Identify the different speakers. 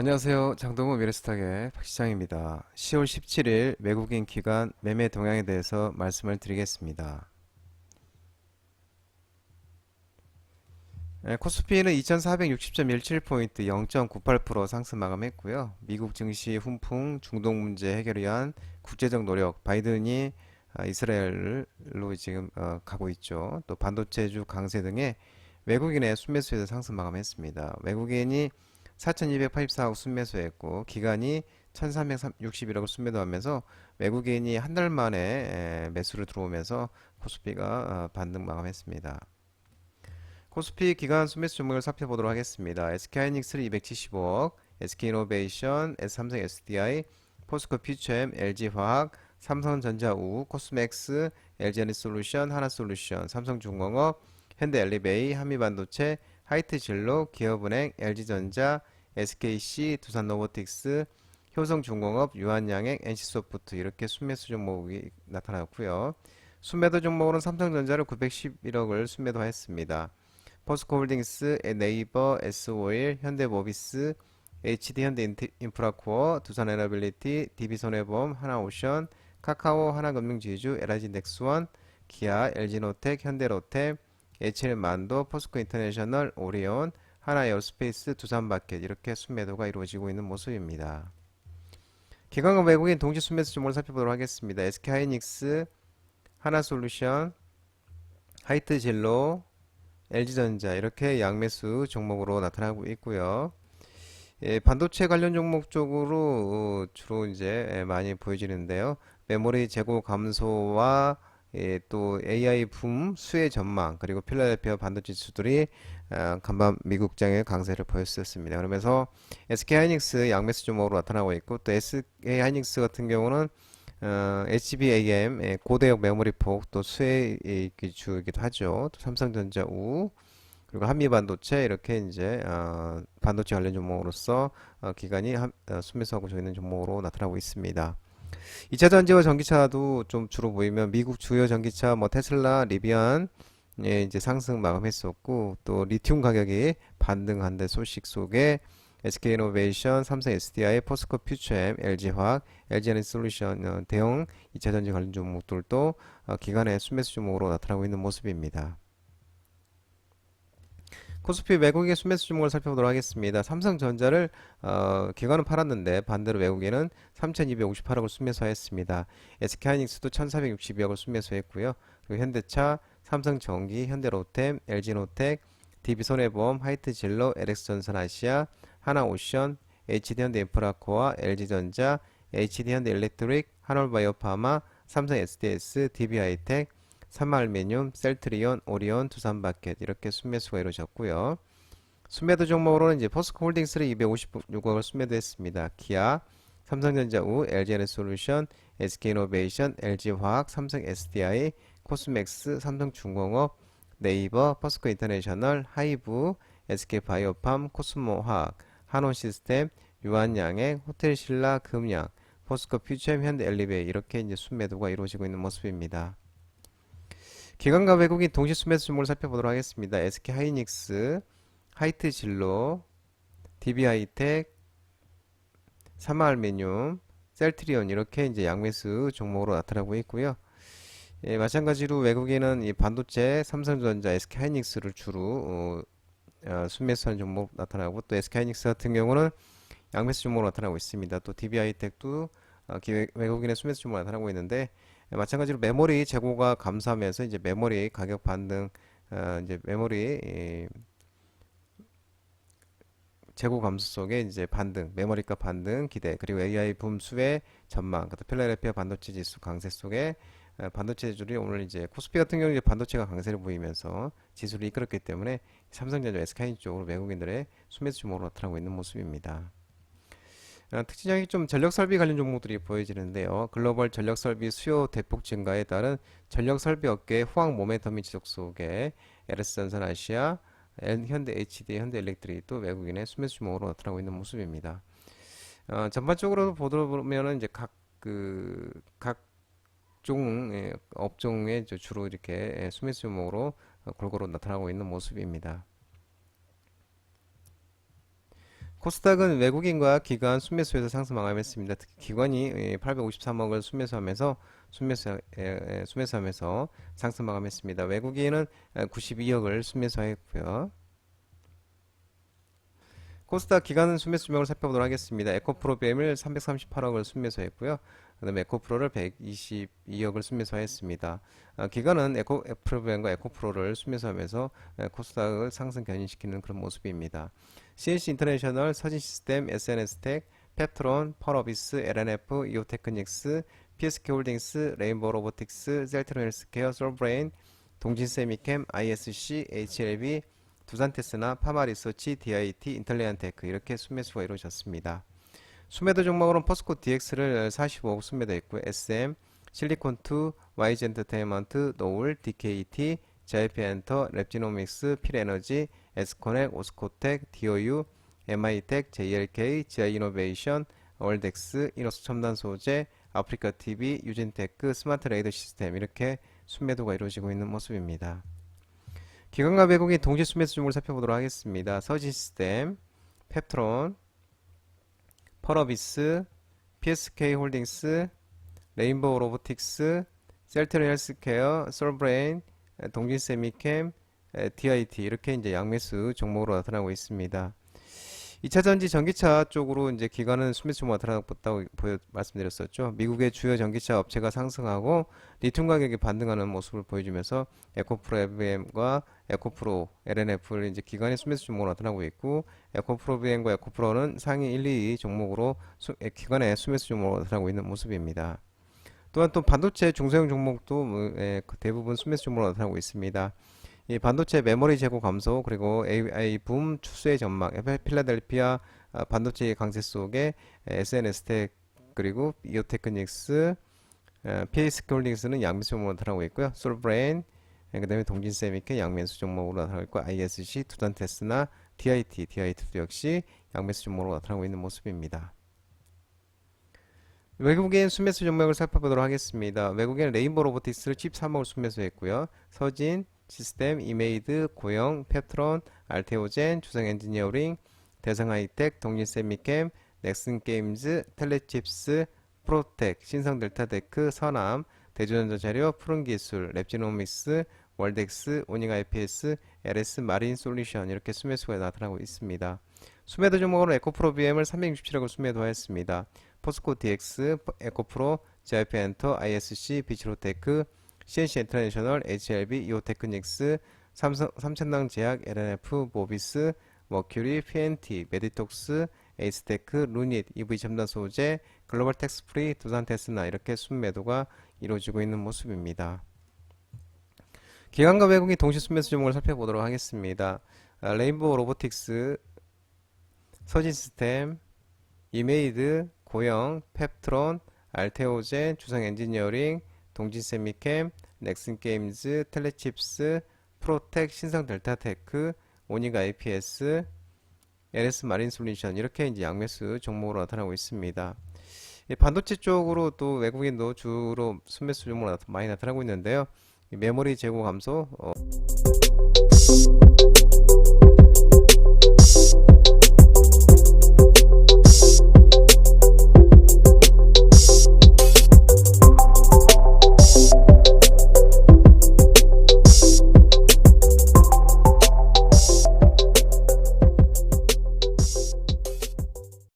Speaker 1: 안녕하세요. 장동호 미래스탁의 박시장입니다. 10월 17일 외국인 기관 매매 동향에 대해서 말씀을 드리겠습니다. 네, 코스피는 2460.17포인트 0.98% 상승 마감했고요. 미국 증시 훈풍, 중동 문제 해결을 위한 국제적 노력, 바이든이 아, 이스라엘로 지금 어, 가고 있죠. 또 반도체주 강세 등의 외국인의 순매수에서 상승 마감했습니다. 외국인이 4,284억 순매수했고 기간이 1,361억을 순매도하면서 외국인이 한 달 만에 에, 매수를 들어오면서 코스피가 어, 반등 마감했습니다. 코스피 기간 순매수 종목을 살펴보도록 하겠습니다. SK하이닉스 275억, SK이노베이션, S삼성 SDI, 포스코 퓨처엠, LG화학, 삼성전자 우, 코스맥스, LG에너지솔루션, 하나솔루션, 삼성중공업, 현대엘리베이, 한미반도체, 하이트진로, 기업은행, LG전자, SKC, 두산 로보틱스, 효성중공업, 유한양행, NC소프트 이렇게 순매수 종목이 나타났고요. 순매도 종목으로는 삼성전자를 911억을 순매도했습니다. 포스코홀딩스, 네이버, S오일, 현대모비스, HD 현대인프라코어, 두산에너빌리티, DB손해보험, 하나오션, 카카오, 하나금융지주, LIG넥스원, 기아, LG노텍, 현대로템, HL만도, 포스코인터내셔널, 오리온, 하나 에어스페이스, 두산 마켓 이렇게 순매도가 이루어지고 있는 모습입니다. 기관과 외국인 동시 순매수 종목을 살펴보도록 하겠습니다. SK하이닉스, 하나솔루션, 하이트진로, LG전자 이렇게 양매수 종목으로 나타나고 있고요. 예, 반도체 관련 종목 쪽으로 어, 주로 이제 예, 많이 보여지는데요. 메모리 재고 감소와 예, 또 AI 붐 수혜 전망 그리고 필라델피아 반도체 지수들이 아, 간밤 미국장의 강세를 보였었습니다. 그러면서 SK하이닉스 양매수 종목으로 나타나고 있고 또 SK하이닉스 같은 경우는 어, HBAM 예, 고대역 메모리 폭 또 수혜 기주이기도 하죠. 또 삼성전자 우 그리고 한미반도체 이렇게 이제 어, 반도체 관련 종목으로서 어, 기간이 한, 어, 순매수하고 있는 종목으로 나타나고 있습니다. 2차 전지와 전기차도 좀 주로 보이면 미국 주요 전기차 뭐 테슬라, 리비안 예, 이제 상승 마감했었고 또 리튬 가격이 반등한 데 소식 속에 SK이노베이션, 삼성 SDI, 포스코 퓨처엠, LG화학, LG에너지 솔루션 어, 대형 2차 전지 관련 종목들도 어, 기간의 순매수 종목으로 나타나고 있는 모습입니다. 코스피 외국인 순매수 종목을 살펴보도록 하겠습니다. 삼성전자를 어, 기관은 팔았는데 반대로 외국인은 3,258억을 순매수했습니다. SK하이닉스도 1,462억을 순매수했고요. 그리고 현대차, 삼성전기, 현대로템, LG노텍, DB손해보험, 하이트진로, LX전선아시아, 하나오션, HD현대인프라코아, LG전자, HD현대일렉트릭, 한올바이오파마, 삼성 SDS, DB하이텍, 삼마알미늄, 셀트리온, 오리온, 두산마켓 이렇게 순매수가 이루어졌고요. 순매도 종목으로는 이제 포스코홀딩스를 256억을 순매도했습니다. 기아, 삼성전자 우, LG에너지솔루션, SK이노베이션, LG화학, 삼성 SDI, 코스맥스, 삼성중공업, 네이버, 포스코 인터내셔널, 하이브, SK바이오팜, 코스모화학, 한온시스템, 유한양행, 호텔신라, 금양, 포스코 퓨처엠, 현대엘리베이 이렇게 이제 순매도가 이루어지고 있는 모습입니다. 기관과 외국인 동시 순매수 종목을 살펴보도록 하겠습니다. SK 하이닉스, 하이트 진로, DB 하이텍, 사마알미늄, 셀트리온 이렇게 이제 양매수 종목으로 나타나고 있고요. 예, 마찬가지로 외국인은 이 반도체, 삼성전자, SK 하이닉스를 주로 어, 어, 순매수하는 종목 나타나고 또 SK 하이닉스 같은 경우는 양매수 종목으로 나타나고 있습니다. 또 DB 하이텍도 어, 기- 외국인의 순매수 종목으로 나타나고 있는데 예, 마찬가지로 메모리 재고가 감소하면서 이제 메모리 가격 반등, 어, 이제 메모리 이, 재고 감소 속에 이제 반등, 메모리값 반등 기대, 그리고 AI 붐 수혜 전망, 그다음 필라델피아 반도체 지수 강세 속에 어, 반도체 주들이 오늘 이제 코스피 같은 경우는 이제 반도체가 강세를 보이면서 지수를 이끌었기 때문에 삼성전자, SK 쪽으로 외국인들의 순매수 주목으로 나타나고 있는 모습입니다. 어, 특징적인 좀 전력 설비 관련 종목들이 보여지는데요. 글로벌 전력 설비 수요 대폭 증가에 따른 전력 설비 업계의 호황 모멘텀이 지속 속에 LS전선 아시아, 엔- 현대 HD, 현대 일렉트릭 또 외국인의 수매수 주목으로 나타나고 있는 모습입니다. 어, 전반적으로 보면은 이제 각 그 각종 예, 업종에 주로 이렇게 예, 수매수 주목으로 어, 골고루 나타나고 있는 모습입니다. 코스닥은 외국인과 기관 순매수에서 상승 마감했습니다. 특히 기관이 853억을 순매수하면서 순매수 에, 에, 순매수하면서 상승 마감했습니다. 외국인은 92억을 순매수했고요. 코스닥 기관 순매수 규모를 살펴보도록 하겠습니다. 에코프로비엠을 338억을 순매수 했고요. 그 다음에 에코프로를 122억을 순매수했습니다. 아, 기관은 에코 프로비엠과 에코프로를 순매수하면서 에, 코스닥을 상승 견인시키는 그런 모습입니다. CNC 인터내셔널, 서진시스템, SNS텍, 펩트론, 펄어비스, LNF, 이오테크닉스, PSK 홀딩스, 레인보우 로보틱스, 셀트론 헬스케어, 솔브레인, 동진세미캠, ISC, HLB, 두산테스나 파마리서치, DIT, 인텔리안테크 이렇게 순매수가 이루어졌습니다. 순매도 종목으로는 포스코 DX를 45억 순매도했고 SM, 실리콘2, YG엔터테인먼트, 노울, DKT, JYP엔터, 랩지노믹스, 필에너지, 에스코넥, 오스코텍, DOU, MI텍, JLK, GI이노베이션, 월덱스, 이노스 첨단 소재, 아프리카 TV, 유진테크, 스마트 레이더 시스템 이렇게 순매도가 이루어지고 있는 모습입니다. 기관과 외국인 동시 순매수 종목을 살펴보도록 하겠습니다. 서진 시스템, 펩트론, 펄어비스, PSK 홀딩스, 레인보우 로보틱스, 셀트리 헬스케어, 솔브레인, 동진 세미캠, DIT 이렇게 이제 양매수 종목으로 나타나고 있습니다. 2차 전지 전기차 쪽으로 이제 기관은 수매수 나타났다고 말씀드렸었죠. 미국의 주요 전기차 업체가 상승하고 리튬 가격이 반등하는 모습을 보여주면서 에코프로 FM과 에코프로 LNF를 이제 기관의 수매수 종목으로 나타나고 있고 에코프로 BM과 에코프로는 상위 1, 2 종목으로 수, 기관의 수매수 종목으로 나타나고 있는 모습입니다. 또한 또 반도체 중소형 종목도 뭐, 예, 대부분 수매수 종목으로 나타나고 있습니다. 이 반도체 메모리 재고 감소 그리고 AI 붐 추수의 전망 필라델피아 아, 반도체 강세 속에 SNS텍 그리고 이오테크닉스 PASK 홀딩스는 양매수 종목으로 나타나고 있고요. 솔브레인 그 다음에 동진세미케 양매수 종목으로 나타나고 있고 ISC, 두단테스나 DIT, DIT도 역시 양매수 종목으로 나타나고 있는 모습입니다. 외국인 순매수 종목을 살펴보도록 하겠습니다. 외국인 레인보 로보틱스를 13억을 순매수했고요. 서진, 시스템, 이메이드, 고영, 페트론, 알테오젠, 주성 엔지니어링, 대성 하이텍, 동일세미캠, 넥슨 게임즈, 텔레칩스, 프로텍, 신성 델타데크, 서남, 대주전자재료, 푸른기술, 랩지노믹스, 월덱스, 오닝 IPS, LS 마린 솔루션 이렇게 수매수가 나타나고 있습니다. 수매도 종목으로 에코프로 BM을 367억을 수매 도하였습니다. 포스코 DX, 에코프로, JYP 엔터, ISC, 비치로테크, CNC 인터내셔널, HLB, 이오테크닉스, 삼성, 삼천당 제약, LNF, 모비스, 머큐리, PNT, 메디톡스, 에이스테크, 루닛, EV 첨단 소재, 글로벌 텍스프리, 두산 테스나 이렇게 순매도가 이루어지고 있는 모습입니다. 기관과 외국인 동시 순매수 종목을 살펴보도록 하겠습니다. 아, 레인보우 로보틱스, 서진시스템, 이메이드, 고영, 펩트론, 알테오젠, 주성 엔지니어링, 동진세미캠, 넥슨게임즈, 텔레칩스, 프로텍, 신성 델타테크, 오닉 IPS, LS 마린 솔루션 이렇게 이제 양매수 종목으로 나타나고 있습니다. 반도체 쪽으로 또 외국인도 주로 순매수 종목으로 많이 나타나고 있는데요. 메모리 재고 감소, 어